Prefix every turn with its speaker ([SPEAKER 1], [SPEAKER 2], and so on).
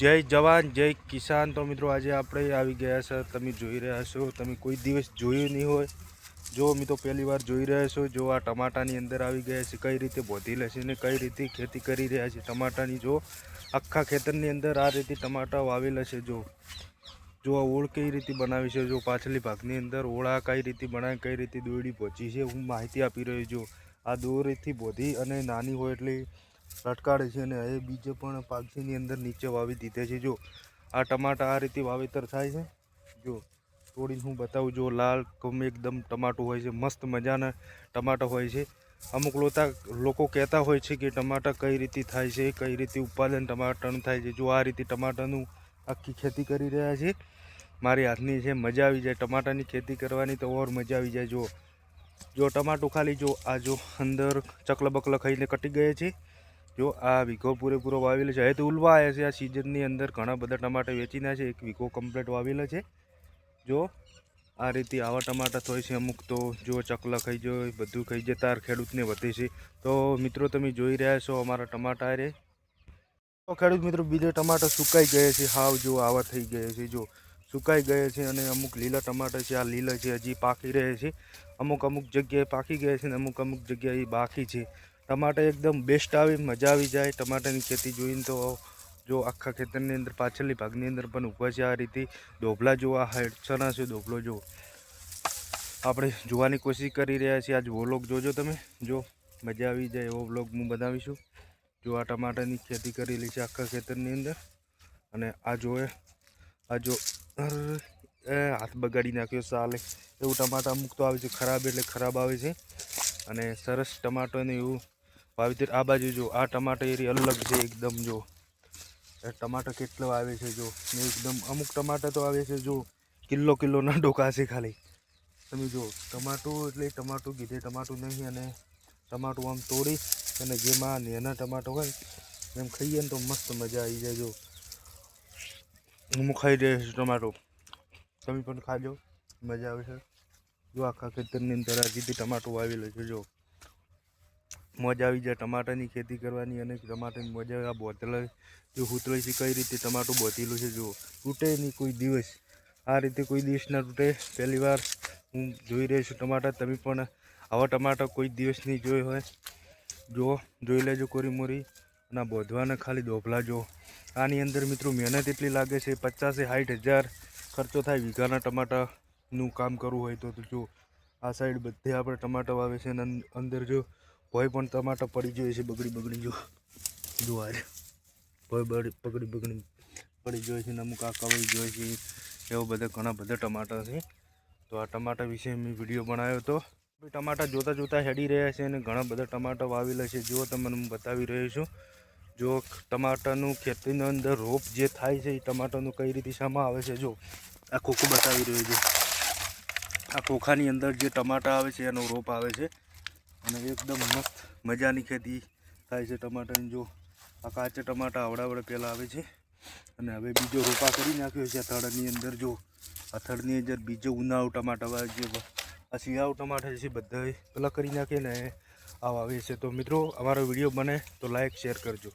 [SPEAKER 1] જય જવાન, જય કિસાન. તો મિત્રો આજે આપણે આવી ગયા છે. તમે જોઈ રહ્યા છો. તમે કોઈ દિવસ જોયું નહીં હોય. જો મિત્રો પહેલી વાર જોઈ રહ્યા છો, જો આ ટમાટાની અંદર આવી ગયા છે, કઈ રીતે બોધી લેશે ને કઈ રીતે ખેતી કરી રહ્યા છે. ટમાટાની જો આખા ખેતરની અંદર આ રીતે ટમાટા વાવેલા છે જો. જો આ ઓળ કઈ રીતે બનાવી છે, જો પાછલી ભાગની અંદર ઓળા કઈ રીતે બનાવી કઈ રીતે દોરડી પહોંચી છે, હું માહિતી આપી રહ્યો છું. આ દોરીથી બોધી અને નાની હોય એટલે લટકાડે છે અને એ બીજે પણ પાકસીની અંદર નીચે વાવી દીધે છે. જો, આ ટમાટા આ રીતે વાવેતર થાય છે. જો, તોડીને હું બતાવું. જો, લાલ કમ એકદમ ટમાટું હોય છે. મસ્ત મજાના ટમાટા હોય છે. અમુક લોતા લોકો કહેતા હોય છે કે ટમાટા કઈ રીતે થાય છે, કઈ રીતે ઉત્પાદન ટમાટાનું થાય છે. જો, આ રીતે ટમાટાનું આખી ખેતી કરી રહ્યા છે. મારી હાથની છે મજા આવી જાય. ટમાટાની ખેતી કરવાની તો ઓર મજા આવી જાય. જો જો, ટમાટું ખાલી જો, આ જો અંદર ચકલ બકલ ખાઈને કટી ગયા છે. જો આ વીઘો પૂરેપૂરો વાવેલો છે. હવે તો ઉલવા આવ્યા છે આ સિઝનની અંદર ઘણા બધા ટમાટા વેચીના છે. એક વીઘો કમ્પ્લીટ વાવેલા છે. જો આ રીતે આવા ટમાટા થોય છે અમુક તો જો ચકલા ખાઈ જાય બધું ખાઈ જાય તાર ખેડૂતને વધે છે. તો મિત્રો તમે જોઈ રહ્યા છો અમારા ટમાટા રે. તો ખેડૂત મિત્રો બીજા ટમાટા સુકાઈ ગયા છે. હાવ જો આવા થઈ ગયા છે. જો સુકાઈ ગયા છે અને અમુક લીલા ટમાટા છે. આ લીલા છે હજી પાકી રહે છે. અમુક અમુક જગ્યાએ પાકી ગયા છે અને અમુક અમુક જગ્યાએ બાકી છે. ટમાટા એકદમ બેસ્ટ આવે, મજા આવી જાય. ટમાટાની ખેતી જોઈને તો જો આખા ખેતરની અંદર, પાછળની ભાગની અંદર પણ ઊભા છે આ રીતે. ડોભલા જોવા હેડસના છે ડોભલો, જો. આપણે જોવાની કોશિશ કરી રહ્યા છીએ. આજ વ્લોગ જોજો તમે. જો, મજા આવી જાય એવો વ્લોગ હું બનાવીશું. જો આ ટમાટાની ખેતી કરેલી છે આખા ખેતરની અંદર. અને આ જોએ આ જો હાથ બગાડી નાખ્યો સાલે. એવું ટમાટા અમુક તો આવે છે ખરાબ, એટલે ખરાબ આવે છે. અને સરસ ટમાટોને એવું વાવેતર આ બાજુ જો, આ ટમાટર એરી અલગ છે એકદમ જો. ટમાટર કેટલો આવે છે જો, ને એકદમ અમુક ટમાટર તો આવે છે જો કિલ્લો કિલ્લોના ડોકા છે ખાલી. તમે જો, ટમાટું એટલે ટમાટું કીધે, ટમાટું નહીં અને ટમાટું આમ તોડી અને જેમાં નેના ટમાટો હોય, એમ ખાઈએ ને તો મસ્ત મજા આવી જાય જો. હું ખાઈ છું ટમાટો. તમે પણ ખાજો, મજા આવે છે જો આખા ખેતરની અંદર આ રીતે ટમાટું વાવેલું છે જો. મજા આવી જાય ટમાટાની ખેતી કરવાની અને ટમાટાની મજા આ બોતલ જો હુતળે છે, કઈ રીતે ટમાટું બોતેલું છે જો તૂટે નહીં કોઈ દિવસ. આ રીતે કોઈ દિવસ ના તૂટે. પહેલી વાર હું જોઈ રહ્યો છું ટમાટા. તમે પણ આવા ટમાટા કોઈ દિવસ નહીં જોઈ હોય જો જોઈ લેજો કોરી મોરી. અને બોધવાના ખાલી દોભલા જો આની અંદર મિત્રો મહેનત એટલી લાગે છે, પચાસે સાઠ હજાર ખર્ચો થાય વીઘાના ટમાટાનું કામ કરવું હોય તો તો જો આ સાઈડ બધે આપણે ટમાટા વાવે છે અને, અંદર જો ભોય પણ ટમાટો પડી જોઈએ છે બગડી બગડી જો જો કોઈ બગડી બગડી પડી જોઈએ છે અમુક આ કવાઈ જોઈએ છે એવા બધા ઘણા બધા ટમાટા છે. તો આ ટમાટા વિશે મેં વીડિયો બનાવ્યો હતો ટમાટા જોતા જોતા હેડી રહ્યા છે અને ઘણા બધા ટમાટા વાવેલા છે. જો તમને હું બતાવી રહ્યો છું. જો ટમાટાનું ખેતીની અંદર રોપ જે થાય છે, એ ટમાટાનું કઈ રીતે શામાં આવે છે, જો આ ખોખું બતાવી રહ્યો છે. આ ખોખાની અંદર જે ટમાટા આવે છે, એનો રોપ આવે છે. અને એકદમ મસ્ત મજાની ખેતી થાય છે ટમાટાની. જો આ કાચા ટમાટા આવડાવડે પહેલાં આવે છે. અને હવે બીજો રોપા કરી નાખ્યો છે થડની અંદર. જો આ થડની અંદર બીજો ઉનાળુ ટમાટા છે. આ શિયાળુ ટમાટા છે બધાએ પેલા કરી નાખીએ ને આવે છે. તો મિત્રો, અમારો વીડિયો બને તો લાઈક શેર કરજો.